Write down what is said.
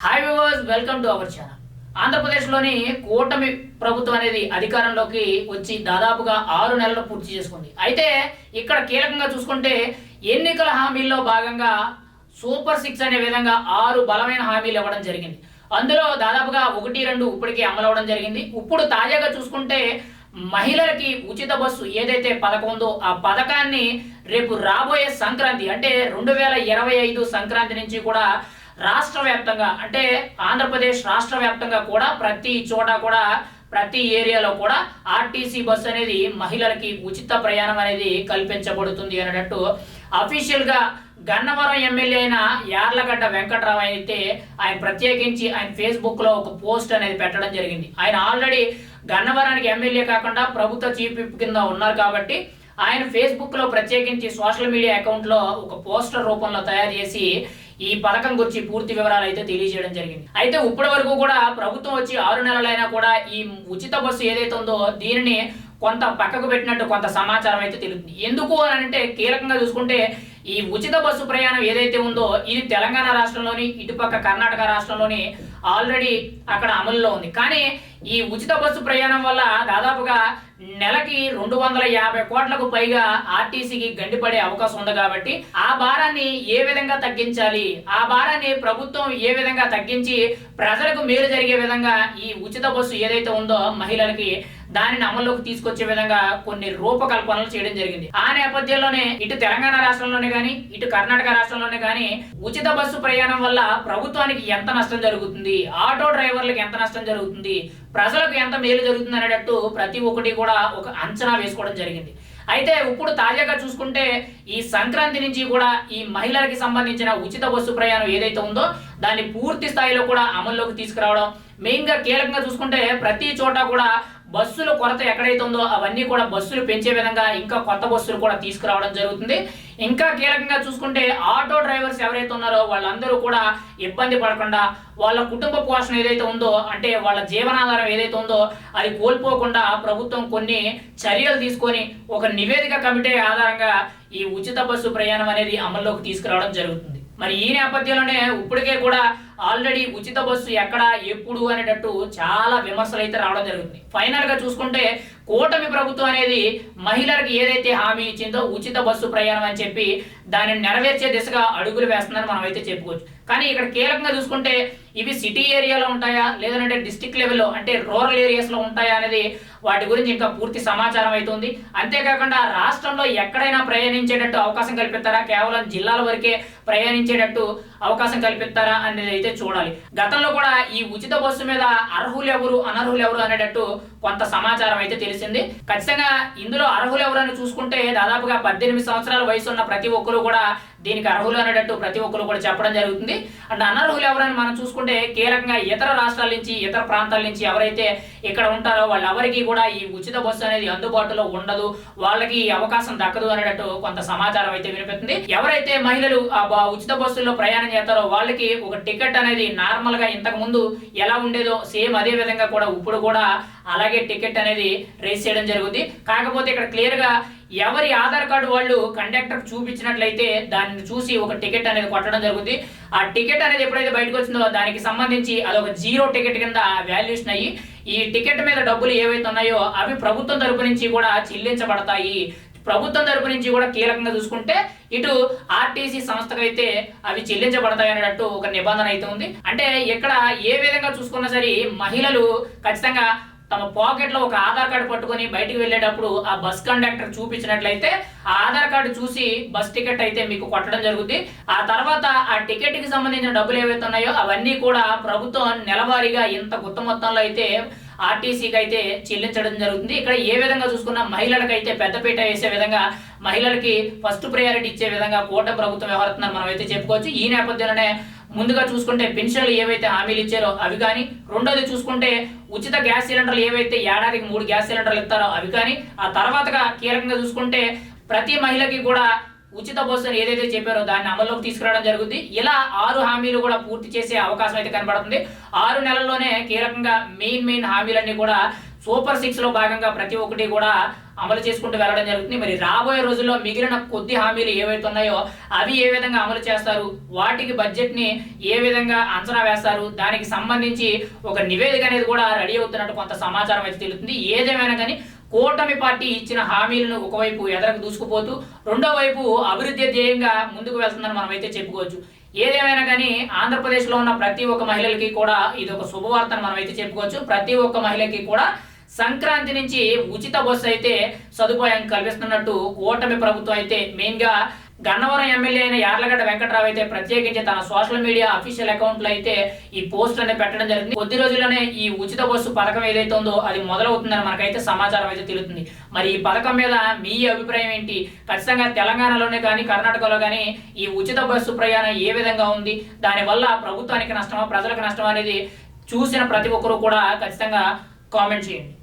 Hi viewers welcome to our channel ఆంధ్రప్రదేశ్లోని కూటమి ప్రభుత్వం అనేది అధికారంలోకి వచ్చి దాదాపుగా ఆరు నెలలు పూర్తి చేసుకుంది. అయితే ఇక్కడ కీలకంగా చూసుకుంటే ఎన్నికల హామీల్లో భాగంగా సూపర్ సిక్స్ అనే విధంగా ఆరు బలమైన హామీలు ఇవ్వడం జరిగింది. అందులో దాదాపుగా ఒకటి రెండు ఇప్పటికే అమలవడం జరిగింది. ఇప్పుడు తాజాగా చూసుకుంటే మహిళలకి ఉచిత బస్సు ఏదైతే పథకం ఉందో ఆ పథకాన్ని రేపు రాబోయే సంక్రాంతి అంటే రెండు వేల ఇరవై ఐదు సంక్రాంతి నుంచి కూడా రాష్ట్ర వ్యాప్తంగా అంటే ఆంధ్రప్రదేశ్ రాష్ట్ర వ్యాప్తంగా కూడా ప్రతి చోట కూడా ప్రతి ఏరియాలో కూడా ఆర్టీసీ బస్సు అనేది మహిళలకి ఉచిత ప్రయాణం అనేది కల్పించబడుతుంది అనేటట్టు అఫీషియల్గా గన్నవరం ఎమ్మెల్యే అయిన యార్లగడ్డ వెంకట్రావు అయితే ఆయన ప్రత్యేకించి ఆయన ఫేస్బుక్లో ఒక పోస్ట్ అనేది పెట్టడం జరిగింది. ఆయన ఆల్రెడీ గన్నవరానికి ఎమ్మెల్యే కాకుండా ప్రభుత్వ చీఫ్ కింద ఉన్నారు కాబట్టి ఆయన ఫేస్బుక్లో ప్రత్యేకించి సోషల్ మీడియా అకౌంట్లో ఒక పోస్టర్ రూపంలో తయారు చేసి ఈ పథకం గురించి పూర్తి వివరాలు అయితే తెలియజేయడం జరిగింది. అయితే ఇప్పటి వరకు కూడా ప్రభుత్వం వచ్చి ఆరు నెలలైనా కూడా ఈ ఉచిత బస్సు ఏదైతే ఉందో దీనిని కొంత పక్కకు పెట్టినట్టు కొంత సమాచారం అయితే తెలుస్తుంది. ఎందుకు అని అంటే కీలకంగా చూసుకుంటే ఈ ఉచిత బస్సు ప్రయాణం ఏదైతే ఉందో ఇది తెలంగాణ రాష్ట్రంలోని ఇటుపక్క కర్ణాటక రాష్ట్రంలోని ఆల్రెడీ అక్కడ అమలులో ఉంది. కానీ ఈ ఉచిత బస్సు ప్రయాణం వల్ల దాదాపుగా నెలకి రెండు వందల యాభై కోట్లకు పైగా ఆర్టీసీకి గండిపడే అవకాశం ఉంది కాబట్టి ఆ భారాన్ని ఏ విధంగా తగ్గించాలి? ఆ భారాన్ని ప్రభుత్వం ఏ విధంగా తగ్గించి ప్రజలకు మేలు జరిగే విధంగా ఈ ఉచిత బస్సు ఏదైతే ఉందో మహిళలకి దానిని అమల్లోకి తీసుకొచ్చే విధంగా కొన్ని రూపకల్పనలు చేయడం జరిగింది. ఆ నేపథ్యంలోనే ఇటు తెలంగాణ రాష్ట్రంలోనే కానీ ఇటు కర్ణాటక రాష్ట్రంలోనే కానీ ఉచిత బస్సు ప్రయాణం వల్ల ప్రభుత్వానికి ఎంత నష్టం జరుగుతుంది? ఆటో డ్రైవర్లకు ఎంత నష్టం జరుగుతుంది? ప్రజలకు ఎంత మేలు జరుగుతుంది అనేటట్టు ప్రతి ఒక్కటి కూడా ఒక అంచనా వేసుకోవడం జరిగింది. అయితే ఇప్పుడు తాజాగా చూసుకుంటే ఈ సంక్రాంతి నుంచి కూడా ఈ మహిళలకి సంబంధించిన ఉచిత బస్సు ప్రయాణం ఏదైతే ఉందో దాన్ని పూర్తి స్థాయిలో కూడా అమల్లోకి తీసుకురావడం. మెయిన్గా కీలకంగా చూసుకుంటే ప్రతి చోట కూడా బస్సుల కొరత ఎక్కడైతే ఉందో అవన్నీ కూడా బస్సులు పెంచే విధంగా ఇంకా కొత్త బస్సులు కూడా తీసుకురావడం జరుగుతుంది. ఇంకా కీలకంగా చూసుకుంటే ఆటో డ్రైవర్స్ ఎవరైతే ఉన్నారో వాళ్ళందరూ కూడా ఇబ్బంది పడకుండా వాళ్ళ కుటుంబ పోషణ ఏదైతే ఉందో అంటే వాళ్ళ జీవనాధారం ఏదైతే ఉందో అది కోల్పోకుండా ప్రభుత్వం కొన్ని చర్యలు తీసుకొని ఒక నివేదిక కమిటీ ఆధారంగా ఈ ఉచిత బస్సు ప్రయాణం అనేది అమల్లోకి తీసుకురావడం జరుగుతుంది. మరి ఈ నేపథ్యంలోనే ఇప్పటికే కూడా ఆల్రెడీ ఉచిత బస్సు ఎక్కడ ఎప్పుడు అనేటట్టు చాలా విమర్శలు అయితే రావడం జరుగుతుంది ఫైనల్గా చూసుకుంటే కూటమి ప్రభుత్వం అనేది మహిళలకు ఏదైతే హామీ ఇచ్చిందో ఉచిత బస్సు ప్రయాణం అని చెప్పి దానిని నెరవేర్చే దిశగా అడుగులు వేస్తుందని మనం అయితే చెప్పుకోవచ్చు. కానీ ఇక్కడ కీలకంగా చూసుకుంటే ఇవి సిటీ ఏరియాలో ఉంటాయా లేదంటే డిస్టిక్ లెవెల్లో అంటే రూరల్ ఏరియాస్లో ఉంటాయా అనేది వాటి గురించి ఇంకా పూర్తి సమాచారం అవుతుంది అంతేకాకుండా రాష్ట్రంలో ఎక్కడైనా ప్రయాణించేటట్టు అవకాశం కల్పిస్తారా? కేవలం జిల్లాల వరకే ప్రయాణించేటట్టు అవకాశం కల్పిస్తారా అనేది అయితే చూడాలి. గతంలో కూడా ఈ ఉచిత బస్సు మీద అర్హులు ఎవరు అనర్హులు ఎవరు అనేటట్టు కొంత సమాచారం అయితే తెలిసింది. ఖచ్చితంగా ఇందులో అర్హులు ఎవరు అని చూసుకుంటే దాదాపుగా పద్దెనిమిది సంవత్సరాల వయసు ఉన్న ప్రతి ఒక్కరు కూడా దీనికి అర్హులు అనేటట్టు ప్రతి ఒక్కరు కూడా చెప్పడం జరుగుతుంది. అండ్ అనర్హులు ఎవరని మనం చూసుకుంటే కీలకంగా ఇతర రాష్ట్రాల నుంచి ఇతర ప్రాంతాల నుంచి ఎవరైతే ఇక్కడ ఉంటారో వాళ్ళెవరికి కూడా ఈ ఉచిత బస్సు అనేది అందుబాటులో ఉండదు. వాళ్ళకి ఈ అవకాశం దక్కదు అనేటట్టు కొంత సమాచారం అయితే వినిపిస్తుంది. ఎవరైతే మహిళలు ఆ ఉచిత బస్సుల్లో ప్రయాణం చేస్తారో వాళ్ళకి ఒక టికెట్ అనేది నార్మల్గా ఇంతకు ముందు ఎలా ఉండేదో సేమ్ అదే విధంగా కూడా ఇప్పుడు కూడా అలాగే టికెట్ అనేది రేస్ చేయడం జరుగుతుంది కాకపోతే ఇక్కడ క్లియర్గా ఎవరి ఆధార్ కార్డు వాళ్ళు కండక్టర్ చూపించినట్లయితే దాన్ని చూసి ఒక టికెట్ అనేది కొట్టడం జరుగుతుంది. ఆ టికెట్ అనేది ఎప్పుడైతే బయటకు వచ్చిందో దానికి సంబంధించి అదొక జీరో టికెట్ కింద వాల్యూషన్ అయ్యి ఈ టికెట్ మీద డబ్బులు ఏవైతే ఉన్నాయో అవి ప్రభుత్వం తరపు నుంచి కూడా చెల్లించబడతాయి. ప్రభుత్వం తరపు నుంచి కూడా కీలకంగా చూసుకుంటే ఇటు ఆర్టీసీ సంస్థకైతే అవి చెల్లించబడతాయి అనేటట్టు ఒక నిబంధన అయితే ఉంది. అంటే ఇక్కడ ఏ విధంగా చూసుకున్నా సరే మహిళలు ఖచ్చితంగా తమ పాకెట్లో ఒక ఆధార్ కార్డు పట్టుకొని బయటికి వెళ్ళేటప్పుడు ఆ బస్ కండక్టర్ చూపించినట్లయితే ఆ ఆధార్ కార్డు చూసి బస్ టికెట్ అయితే మీకు కొట్టడం జరుగుతుంది ఆ తర్వాత ఆ టికెట్కి సంబంధించిన డబ్బులు ఏవైతే ఉన్నాయో అవన్నీ కూడా ప్రభుత్వం నెలవారీగా ఇంత గుత్త మొత్తంలో అయితే ఆర్టీసీకి అయితే చెల్లించడం జరుగుతుంది. ఇక్కడ ఏ విధంగా చూసుకున్నా మహిళలకు అయితే పెద్దపీట వేసే విధంగా మహిళలకి ఫస్ట్ ప్రయారిటీ ఇచ్చే విధంగా కూటమి ప్రభుత్వం వ్యవహరిస్తున్నారు మనం అయితే చెప్పుకోవచ్చు. ఈ నేపథ్యంలోనే ముందుగా చూసుకుంటే పెన్షన్లు ఏవైతే హామీలు ఇచ్చారో అవి కానీ రెండోది చూసుకుంటే ఉచిత గ్యాస్ సిలిండర్లు ఏవైతే ఏడాదికి మూడు గ్యాస్ సిలిండర్లు ఇస్తారో అవి కానీ ఆ తర్వాతగా కీలకంగా చూసుకుంటే ప్రతి మహిళకి కూడా ఉచిత బస్సును ఏదైతే చెప్పారో దాన్ని అమల్లోకి తీసుకురావడం జరుగుతుంది ఇలా ఆరు హామీలు కూడా పూర్తి చేసే అవకాశం అయితే కనబడుతుంది. ఆరు నెలల్లోనే కీలకంగా మెయిన్ మెయిన్ హామీలన్నీ కూడా సూపర్ సిక్స్లో భాగంగా ప్రతి ఒక్కటి కూడా అమలు చేసుకుంటూ వెళ్ళడం జరుగుతుంది. మరి రాబోయే రోజుల్లో మిగిలిన కొద్ది హామీలు ఏవైతే ఉన్నాయో అవి ఏ విధంగా అమలు చేస్తారు? వాటికి బడ్జెట్ని ఏ విధంగా అంచనా వేస్తారు? దానికి సంబంధించి ఒక నివేదిక అనేది కూడా రెడీ అవుతున్నట్టు కొంత సమాచారం అయితే తెలుస్తుంది. ఏదేమైనా కానీ కూటమి పార్టీ ఇచ్చిన హామీలను ఒకవైపు ఎదరకు దూసుకుపోతూ రెండో వైపు అభివృద్ధి ధ్యేయంగా ముందుకు వెళ్తుందని మనం అయితే చెప్పుకోవచ్చు. ఏదేమైనా కానీ ఆంధ్రప్రదేశ్లో ఉన్న ప్రతి ఒక్క మహిళలకి కూడా ఇది ఒక శుభవార్తను మనం అయితే చెప్పుకోవచ్చు. ప్రతి ఒక్క మహిళకి కూడా సంక్రాంతి నుంచి ఉచిత బస్సు అయితే సదుపాయం కల్పిస్తున్నట్టు కూటమి ప్రభుత్వం అయితే మెయిన్గా గన్నవరం ఎమ్మెల్యే అయిన యార్లగడ్డ వెంకట్రావు అయితే ప్రత్యేకించి తన సోషల్ మీడియా అఫీషియల్ అకౌంట్లో అయితే ఈ పోస్ట్ అనేది పెట్టడం జరిగింది. కొద్ది రోజుల్లోనే ఈ ఉచిత బస్సు పథకం ఏదైతే ఉందో అది మొదలవుతుందని మనకైతే సమాచారం అయితే తెలుస్తుంది. మరి ఈ పథకం మీద మీ అభిప్రాయం ఏంటి? ఖచ్చితంగా తెలంగాణలోనే కానీ కర్ణాటకలో కానీ ఈ ఉచిత బస్సు ప్రయాణం ఏ విధంగా ఉంది? దానివల్ల ప్రభుత్వానికి నష్టమా ప్రజలకు నష్టమా అనేది చూసిన ప్రతి ఒక్కరూ కూడా ఖచ్చితంగా కామెంట్ చేయండి.